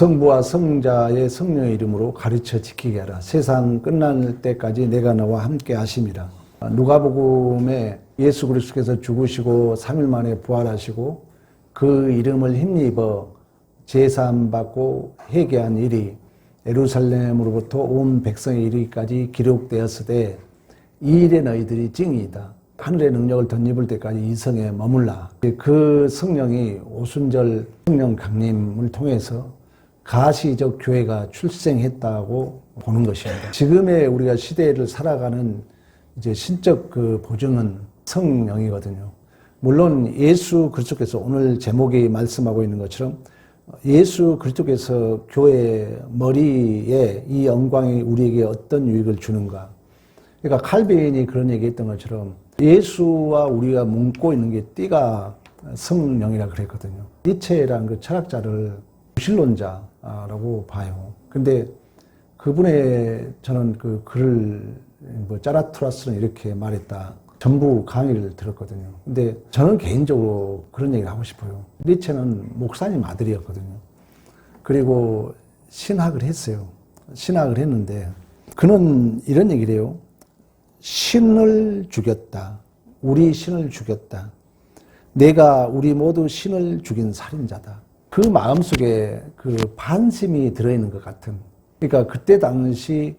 성부와 성자의 성령의 이름으로 가르쳐 지키게 하라. 세상 끝날 때까지 내가 너와 함께 하심이라. 누가복음에 예수 그리스도께서 죽으시고 3일 만에 부활하시고 그 이름을 힘입어 제사함 받고 회개한 일이 예루살렘으로부터 온 백성에 이르기까지 기록되었으되 이 일에 너희들이 증이다. 하늘의 능력을 덧입을 때까지 이 성에 머물라. 그 성령이 오순절 성령 강림을 통해서 가시적 교회가 출생했다고 보는 것입니다. 지금의 우리가 시대를 살아가는 이제 신적 그 보증은 성령이거든요. 물론 예수 그리스도께서 오늘 제목이 말씀하고 있는 것처럼 예수 그리스도께서 교회 머리에 이 영광이 우리에게 어떤 유익을 주는가. 그러니까 칼빈이 그런 얘기했던 것처럼 예수와 우리가 뭉고 있는 게 띠가 성령이라 그랬거든요. 니체라는 그 철학자를 무신론자 라고 봐요. 근데 그분의 저는 그 글을 뭐 짜라투라스는 이렇게 말했다. 전부 강의를 들었거든요. 근데 저는 개인적으로 그런 얘기를 하고 싶어요. 니체는 목사님 아들이었거든요. 그리고 신학을 했어요. 신학을 했는데 그는 이런 얘기를 해요. 신을 죽였다. 우리 신을 죽였다. 내가 우리 모두 신을 죽인 살인자다. 그 마음속에 그 반심이 들어있는 것 같은. 그러니까 그때 당시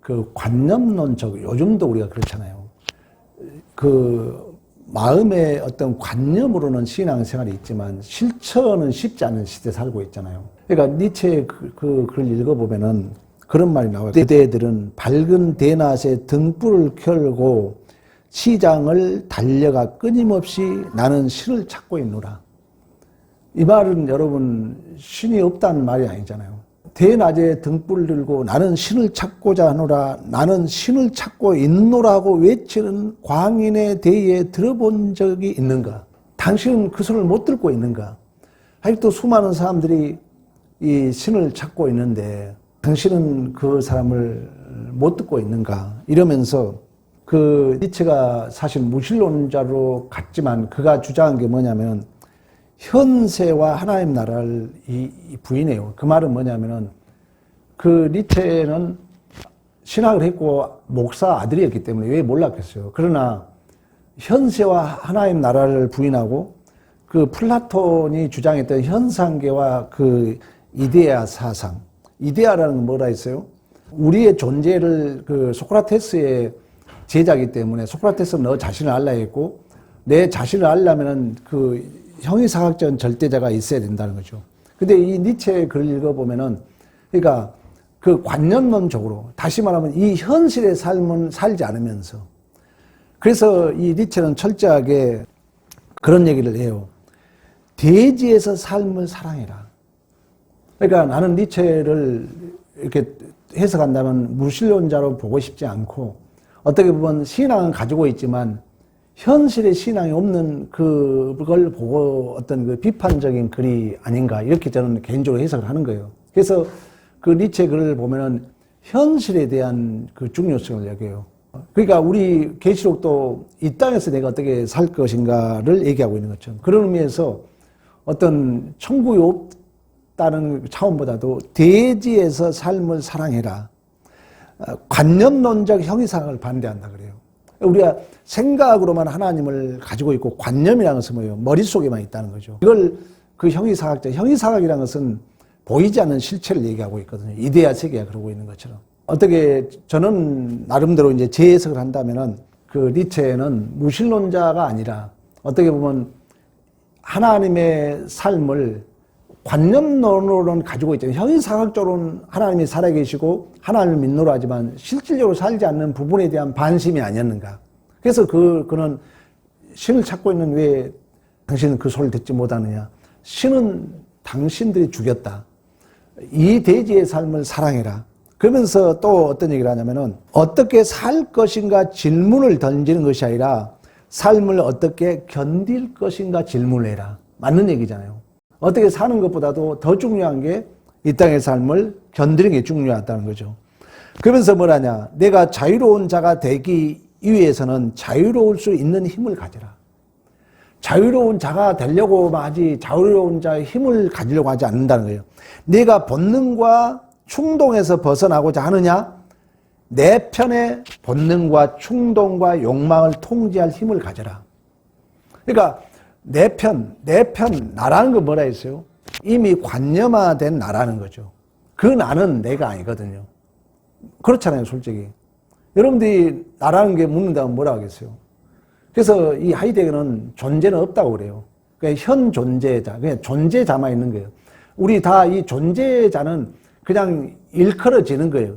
그 관념론적, 요즘도 우리가 그렇잖아요. 그 마음의 어떤 관념으로는 신앙생활이 있지만 실천은 쉽지 않은 시대에 살고 있잖아요. 그러니까 니체의 그, 그 글을 읽어보면은 그런 말이 나와요. 그대들은 밝은 대낮에 등불을 켜고 시장을 달려가 끊임없이 나는 신을 찾고 있노라. 이 말은 여러분 신이 없다는 말이 아니잖아요. 대낮에 등불 들고 나는 신을 찾고자 하노라 나는 신을 찾고 있노라고 외치는 광인에 대해 들어본 적이 있는가? 당신은 그 소리를 못 듣고 있는가? 아직도 수많은 사람들이 이 신을 찾고 있는데 당신은 그 사람을 못 듣고 있는가? 이러면서 그 니체가 사실 무신론자로 갔지만 그가 주장한 게 뭐냐면 현세와 하나님 나라를 이, 부인해요. 그 말은 뭐냐면은 그 니체는 신학을 했고 목사 아들이었기 때문에 왜 몰랐겠어요. 그러나 현세와 하나님 나라를 부인하고 그 플라톤이 주장했던 현상계와 그 이데아 사상, 이데아라는 건 뭐라 했어요? 우리의 존재를 그 소크라테스의 제자기 때문에 소크라테스는 너 자신을 알라 했고 내 자신을 알려면은 그 형이사학적 절대자가 있어야 된다는 거죠. 근데 이 니체의 글을 읽어보면은 그러니까 그 관념론적으로 다시 말하면 이 현실의 삶은 살지 않으면서 그래서 이 니체는 철저하게 그런 얘기를 해요. 대지에서 삶을 사랑해라. 그러니까 나는 니체를 이렇게 해석한다면 무신론자로 보고 싶지 않고 어떻게 보면 신앙은 가지고 있지만 현실의 신앙이 없는 그걸 보고 어떤 그 비판적인 글이 아닌가 이렇게 저는 개인적으로 해석을 하는 거예요. 그래서 그 니체 글을 보면은 현실에 대한 그 중요성을 얘기해요. 그러니까 우리 계시록도 이 땅에서 내가 어떻게 살 것인가를 얘기하고 있는 것처럼 그런 의미에서 어떤 천국이 없다는 차원보다도 대지에서 삶을 사랑해라. 관념론적 형이상을 반대한다 그래요. 우리가 생각으로만 하나님을 가지고 있고 관념이라는 것은 뭐예요? 머릿속에만 있다는 거죠. 이걸 그 형이사학자, 형이사학이라는 것은 보이지 않는 실체를 얘기하고 있거든요. 이데아 세계가 그러고 있는 것처럼. 어떻게 저는 나름대로 이제 재해석을 한다면은 그 니체는 무신론자가 아니라 어떻게 보면 하나님의 삶을 관념론으로는 가지고 있잖아요. 형이사학적으로는 하나님이 살아계시고 하나님을 믿노라 하지만 실질적으로 살지 않는 부분에 대한 반심이 아니었는가. 그래서 그, 그는 신을 찾고 있는 왜 당신은 그 소리를 듣지 못하느냐. 신은 당신들이 죽였다. 이 대지의 삶을 사랑해라. 그러면서 또 어떤 얘기를 하냐면은 어떻게 살 것인가 질문을 던지는 것이 아니라 삶을 어떻게 견딜 것인가 질문을 해라. 맞는 얘기잖아요. 어떻게 사는 것보다도 더 중요한 게 이 땅의 삶을 견디는 게 중요하다는 거죠. 그러면서 뭐라냐. 내가 자유로운 자가 되기 위해서는 자유로울 수 있는 힘을 가져라. 자유로운 자가 되려고 하지 자유로운 자의 힘을 가지려고 하지 않는다는 거예요. 내가 본능과 충동에서 벗어나고자 하느냐? 내 편의 본능과 충동과 욕망을 통제할 힘을 가져라. 그러니까 내 편, 내 편, 나라는 건 뭐라 했어요? 이미 관념화된 나라는 거죠. 그 나는 내가 아니거든요. 그렇잖아요, 솔직히. 여러분들이 나라는 게 묻는다면 뭐라 하겠어요? 그래서 이 하이데거는 존재는 없다고 그래요. 그러니까 현 존재자, 그냥 존재자만 있는 거예요. 우리 다 이 존재자는 그냥 일컬어지는 거예요.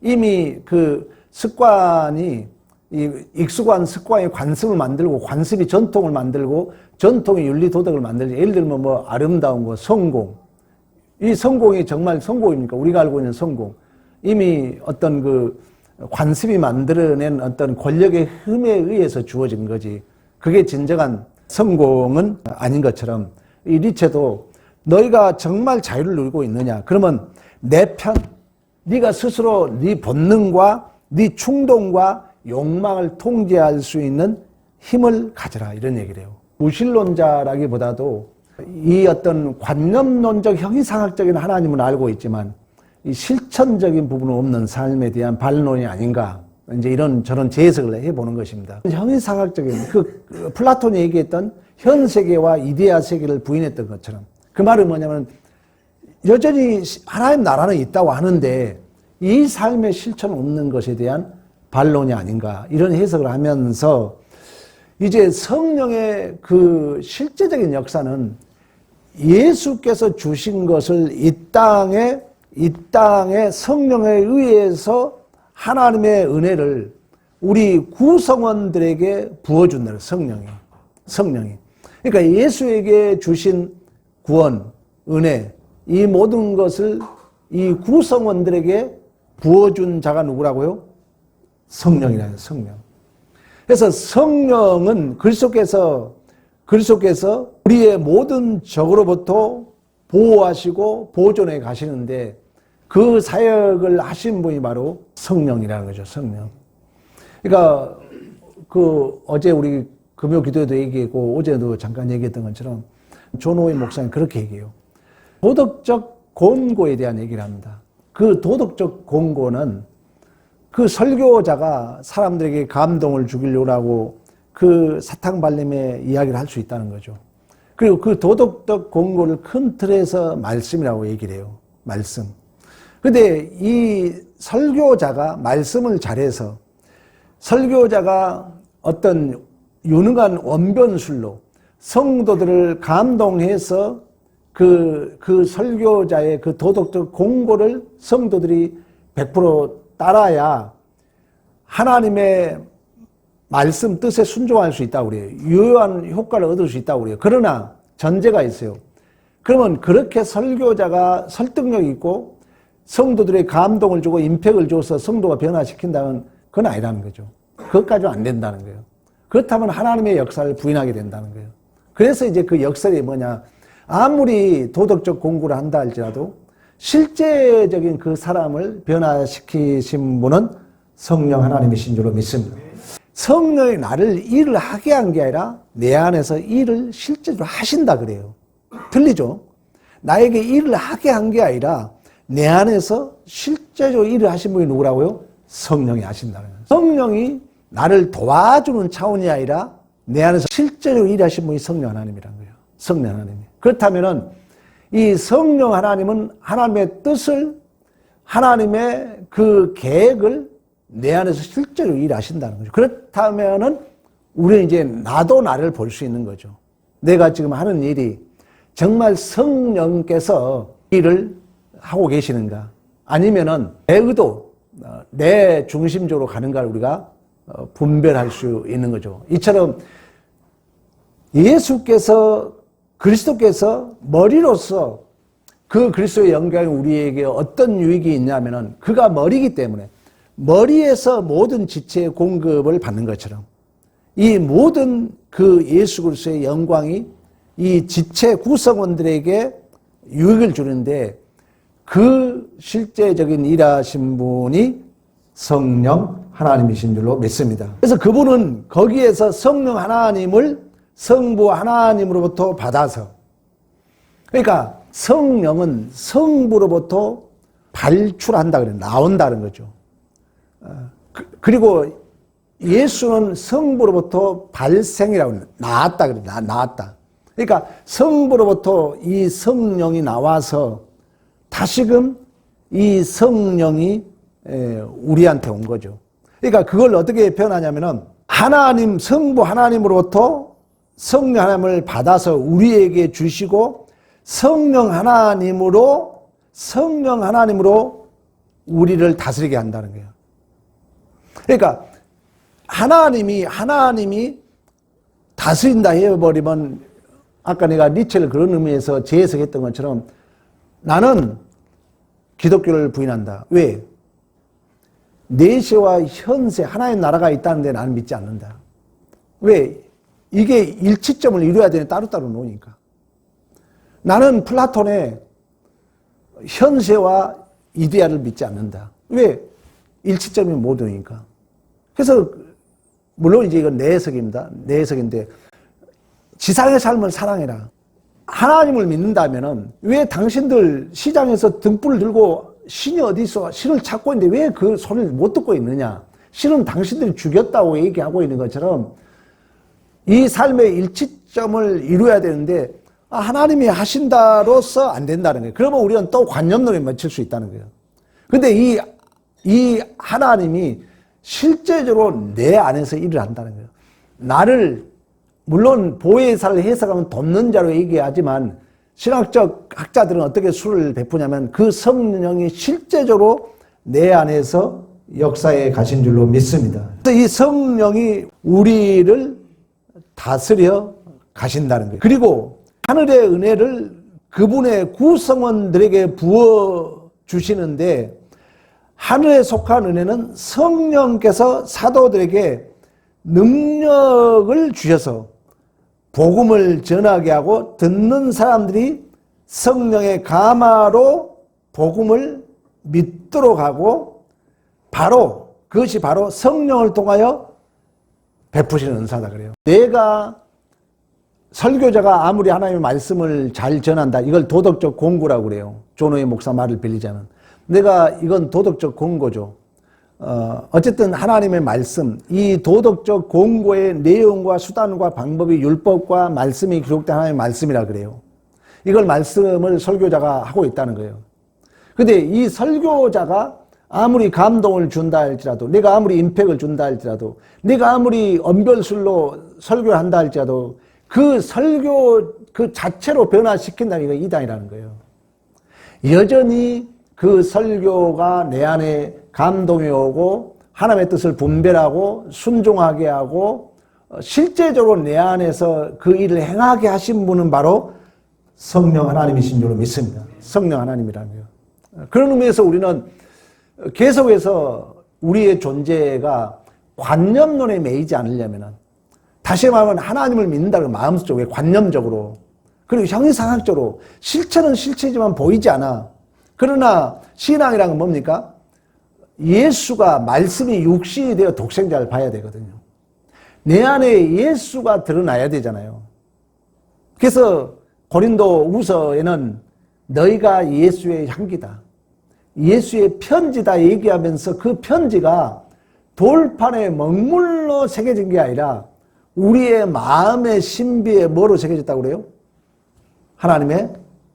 이미 그 습관이 이 익숙한 습관의 관습을 만들고 관습이 전통을 만들고 전통이 윤리 도덕을 만들고 예를 들면 뭐 아름다운 거 성공 이 성공이 정말 성공입니까? 우리가 알고 있는 성공 이미 어떤 그 관습이 만들어낸 어떤 권력의 흠에 의해서 주어진 거지. 그게 진정한 성공은 아닌 것처럼 이 리체도 너희가 정말 자유를 누리고 있느냐? 그러면 내 편 네가 스스로 네 본능과 네 충동과 욕망을 통제할 수 있는 힘을 가져라. 이런 얘기를 해요. 무신론자라기보다도 이 어떤 관념론적 형이상학적인 하나님은 알고 있지만 이 실천적인 부분은 없는 삶에 대한 반론이 아닌가 이제 이런 저런 재해석을 해보는 것입니다. 형이상학적인 그 플라톤이 얘기했던 현 세계와 이데아 세계를 부인했던 것처럼 그 말은 뭐냐면 여전히 하나님 나라는 있다고 하는데 이 삶의 실천 없는 것에 대한 반론이 아닌가 이런 해석을 하면서 이제 성령의 그 실제적인 역사는 예수께서 주신 것을 이 땅에 이 땅에 성령에 의해서 하나님의 은혜를 우리 구성원들에게 부어준다는 성령이 성령이 그러니까 예수에게 주신 구원 은혜 이 모든 것을 이 구성원들에게 부어준 자가 누구라고요? 성령이라는 성령. 그래서 성령은 그리스도께서 그리스도께서 우리의 모든 적으로부터 보호하시고 보존해 가시는데 그 사역을 하신 분이 바로 성령이라는 거죠. 성령. 그러니까 그 어제 우리 금요 기도에도 얘기했고 어제도 잠깐 얘기했던 것처럼 존오이 목사님 그렇게 얘기해요. 도덕적 권고에 대한 얘기를 합니다. 그 도덕적 권고는 그 설교자가 사람들에게 감동을 주기려고 하고 그 사탕 발림의 이야기를 할 수 있다는 거죠. 그리고 그 도덕적 권고를 큰 틀에서 말씀이라고 얘기를 해요. 말씀. 근데 이 설교자가 말씀을 잘해서 설교자가 어떤 유능한 원변술로 성도들을 감동해서 그, 그 설교자의 그 도덕적 공고를 성도들이 100% 따라야 하나님의 말씀 뜻에 순종할 수 있다고 그래요. 유효한 효과를 얻을 수 있다고 그래요. 그러나 전제가 있어요. 그러면 그렇게 설교자가 설득력 있고 성도들의 감동을 주고 임팩을 줘서 성도가 변화시킨다면 그건 아니라는 거죠. 그것까지는 안 된다는 거예요. 그렇다면 하나님의 역사를 부인하게 된다는 거예요. 그래서 이제 그 역설이 뭐냐. 아무리 도덕적 공부를 한다 할지라도 실제적인 그 사람을 변화시키신 분은 성령 하나님이신 줄로 믿습니다. 성령이 나를 일을 하게 한 게 아니라 내 안에서 일을 실제로 하신다 그래요. 틀리죠? 나에게 일을 하게 한 게 아니라 내 안에서 실제로 일을 하신 분이 누구라고요? 성령이 하신다는 거예요. 성령이 나를 도와주는 차원이 아니라 내 안에서 실제로 일하신 분이 성령 하나님이라는 거예요. 성령 하나님이. 그렇다면은 이 성령 하나님은 하나님의 뜻을 하나님의 그 계획을 내 안에서 실제로 일하신다는 거죠. 그렇다면은 우리는 이제 나도 나를 볼 수 있는 거죠. 내가 지금 하는 일이 정말 성령께서 일을 하고 계시는가? 아니면은 내 의도, 어, 내 중심적으로 가는가를 우리가 어, 분별할 수 있는 거죠. 이처럼 예수께서 그리스도께서 머리로서 그 그리스도의 영광이 우리에게 어떤 유익이 있냐면은 그가 머리이기 때문에 머리에서 모든 지체의 공급을 받는 것처럼 이 모든 그 예수 그리스도의 영광이 이 지체 구성원들에게 유익을 주는데 그 실제적인 일하신 분이 성령 하나님이신 줄로 믿습니다. 그래서 그분은 거기에서 성령 하나님을 성부 하나님으로부터 받아서 그러니까 성령은 성부로부터 발출한다 그래 나온다는 거죠. 어, 그- 그리고 예수는 성부로부터 발생이라고 나왔다 그래 나, 나왔다. 그러니까 성부로부터 이 성령이 나와서 다시금 이 성령이 에, 우리한테 온 거죠. 그러니까 그걸 어떻게 표현하냐면은 하나님 성부 하나님으로부터 성령 하나님을 받아서 우리에게 주시고 성령 하나님으로 성령 하나님으로 우리를 다스리게 한다는 거예요. 그러니까 하나님이 하나님이 다스린다 해버리면 아까 내가 니체를 그런 의미에서 재해석했던 것처럼 나는 기독교를 부인한다. 왜? 내세와 현세 하나의 나라가 있다는데 나는 믿지 않는다. 왜? 이게 일치점을 이루어야 되는 따로따로 놓으니까. 나는 플라톤의 현세와 이데아를 믿지 않는다. 왜? 일치점이 모두니까. 그래서 물론 이제 이건 내 해석입니다. 내 해석인데 지상의 삶을 사랑해라. 하나님을 믿는다면은 왜 당신들 시장에서 등불을 들고 신이 어디 있어? 신을 찾고 있는데 왜 그 소리를 못 듣고 있느냐? 신은 당신들이 죽였다고 얘기하고 있는 것처럼 이 삶의 일치점을 이루어야 되는데 아, 하나님이 하신다로서 안 된다는 거예요. 그러면 우리는 또 관념론에 맞출 수 있다는 거예요. 근데 이, 이 하나님이 실제적으로 내 안에서 일을 한다는 거예요. 나를 물론 보혜사를 해석하면 돕는 자로 얘기하지만 신학적 학자들은 어떻게 수를 베푸냐면 그 성령이 실제적으로 내 안에서 역사에 가신 줄로 믿습니다. 이 성령이 우리를 다스려 가신다는 거예요. 그리고 하늘의 은혜를 그분의 구성원들에게 부어 주시는데 하늘에 속한 은혜는 성령께서 사도들에게 능력을 주셔서 복음을 전하게 하고 듣는 사람들이 성령의 가마로 복음을 믿도록 하고 바로 그것이 바로 성령을 통하여 베푸시는 은사다 그래요. 내가 설교자가 아무리 하나님의 말씀을 잘 전한다. 이걸 도덕적 공고라고 그래요. 조노의 목사 말을 빌리자면. 내가 이건 도덕적 공고죠. 어, 어쨌든 하나님의 말씀, 이 도덕적 공고의 내용과 수단과 방법이 율법과 말씀이 기록된 하나님의 말씀이라 그래요. 이걸 말씀을 설교자가 하고 있다는 거예요. 근데 이 설교자가 아무리 감동을 준다 할지라도, 내가 아무리 임팩을 준다 할지라도, 내가 아무리 언별술로 설교를 한다 할지라도, 그 설교 그 자체로 변화시킨다는 게 이단이라는 거예요. 여전히 그 설교가 내 안에 감동이 오고 하나님의 뜻을 분별하고 순종하게 하고 어, 실제적으로 내 안에서 그 일을 행하게 하신 분은 바로 성령 하나님이신 줄로 믿습니다. 성령 하나님이라는 거예요. 그런 의미에서 우리는 계속해서 우리의 존재가 관념론에 매이지 않으려면 다시 말하면 하나님을 믿는다는 마음속에 관념적으로 그리고 형이상학적으로 실체는 실체지만 보이지 않아. 그러나 신앙이란 건 뭡니까? 예수가 말씀이 육신이 되어 독생자를 봐야 되거든요. 내 안에 예수가 드러나야 되잖아요. 그래서 고린도 우서에는 너희가 예수의 향기다. 예수의 편지다 얘기하면서 그 편지가 돌판에 먹물로 새겨진 게 아니라 우리의 마음의 신비에 뭐로 새겨졌다고 그래요? 하나님의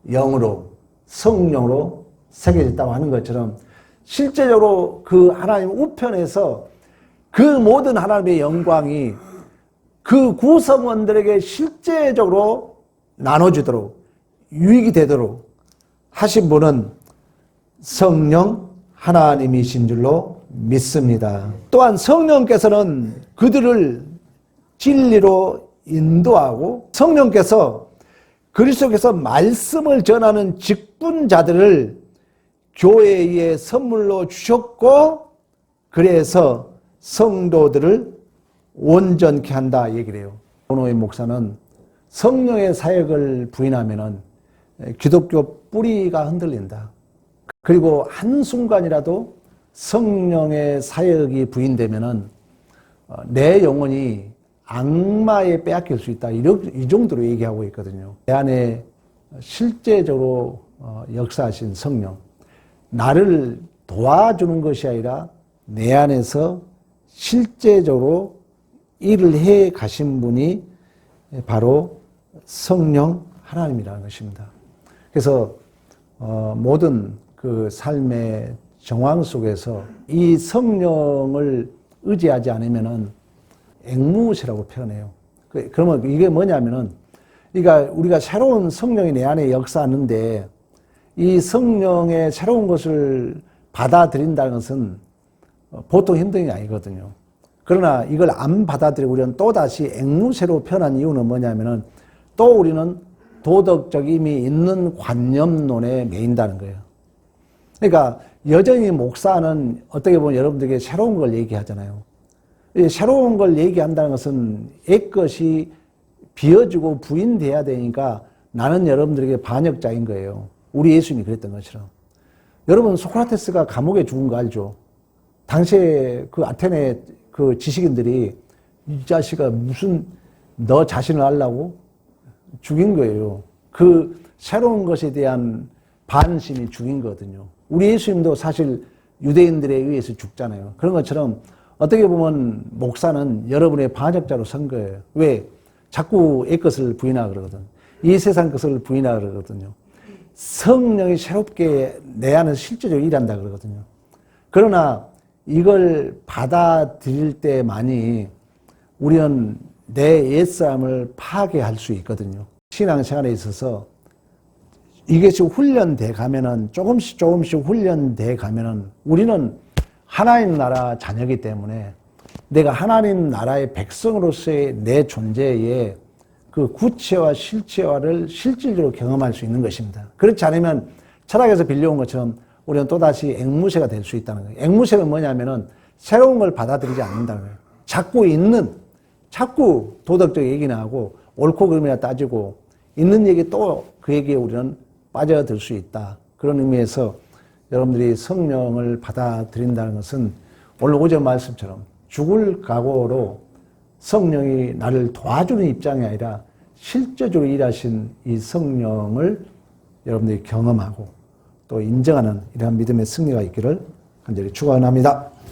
영으로, 성령으로 새겨졌다고 하는 것처럼 실제적으로 그 하나님 우편에서 그 모든 하나님의 영광이 그 구성원들에게 실제적으로 나눠주도록 유익이 되도록 하신 분은 성령 하나님이신 줄로 믿습니다. 또한 성령께서는 그들을 진리로 인도하고 성령께서 그리스도께서 말씀을 전하는 직분자들을 교회에 선물로 주셨고 그래서 성도들을 온전케 한다 얘기를 해요. 오노의 목사는 성령의 사역을 부인하면은 기독교 뿌리가 흔들린다. 그리고 한순간이라도 성령의 사역이 부인되면은 어, 내 영혼이 악마에 빼앗길 수 있다. 이 정도로 얘기하고 있거든요. 내 안에 실제적으로 어, 역사하신 성령, 나를 도와주는 것이 아니라 내 안에서 실제적으로 일을 해 가신 분이 바로 성령 하나님이라는 것입니다. 그래서 어, 모든 그 삶의 정황 속에서 이 성령을 의지하지 않으면은 앵무새라고 표현해요. 그- 그러면 이게 뭐냐면은, 그러니까 우리가 새로운 성령이 내 안에 역사하는데 이 성령의 새로운 것을 받아들인다는 것은 어, 보통 힘든 게 아니거든요. 그러나 이걸 안 받아들이고 우리는 또다시 앵무새로 표현한 이유는 뭐냐면은 또 우리는 도덕적임이 있는 관념론에 매인다는 거예요. 그러니까 여전히 목사는 어떻게 보면 여러분들에게 새로운 걸 얘기하잖아요. 이 새로운 걸 얘기한다는 것은 옛 것이 비워지고 부인돼야 되니까 나는 여러분들에게 반역자인 거예요. 우리 예수님이 그랬던 것처럼. 여러분 소크라테스가 감옥에 죽은 거 알죠? 당시에 그 아테네 그 지식인들이 이 자식아 무슨 너 자신을 알라고 죽인 거예요. 그 새로운 것에 대한 반신이 죽인 거거든요. 우리 예수님도 사실 유대인들에 의해서 죽잖아요. 그런 것처럼 어떻게 보면 목사는 여러분의 반역자로 선 거예요. 왜? 자꾸 애 것을 부인하고 그러거든. 이 세상 것을 부인하고 그러거든요. 성령이 새롭게 내 안에서 실제적으로 일한다 그러거든요. 그러나 이걸 받아들일 때만이 우리는 내 옛사람을 파괴할 수 있거든요. 신앙생활에 있어서 이것이 훈련돼 가면은 조금씩 조금씩 훈련돼 가면은 우리는 하나님 나라 자녀이기 때문에 내가 하나님 나라의 백성으로서의 내 존재에 그 구체와 실체화를 실질적으로 경험할 수 있는 것입니다. 그렇지 않으면 철학에서 빌려온 것처럼 우리는 또다시 앵무새가 될 수 있다는 거예요. 앵무새는 뭐냐면은 새로운 걸 받아들이지 않는다는 거예요. 자꾸 있는, 자꾸 도덕적 얘기나 하고 옳고 그름이나 따지고 있는 얘기 또 그 얘기에 우리는 빠져들 수 있다. 그런 의미에서 여러분들이 성령을 받아들인다는 것은 오늘 오전 말씀처럼 죽을 각오로 성령이 나를 도와주는 입장이 아니라 실제적으로 일하신 이 성령을 여러분들이 경험하고 또 인정하는 이러한 믿음의 승리가 있기를 간절히 축원합니다.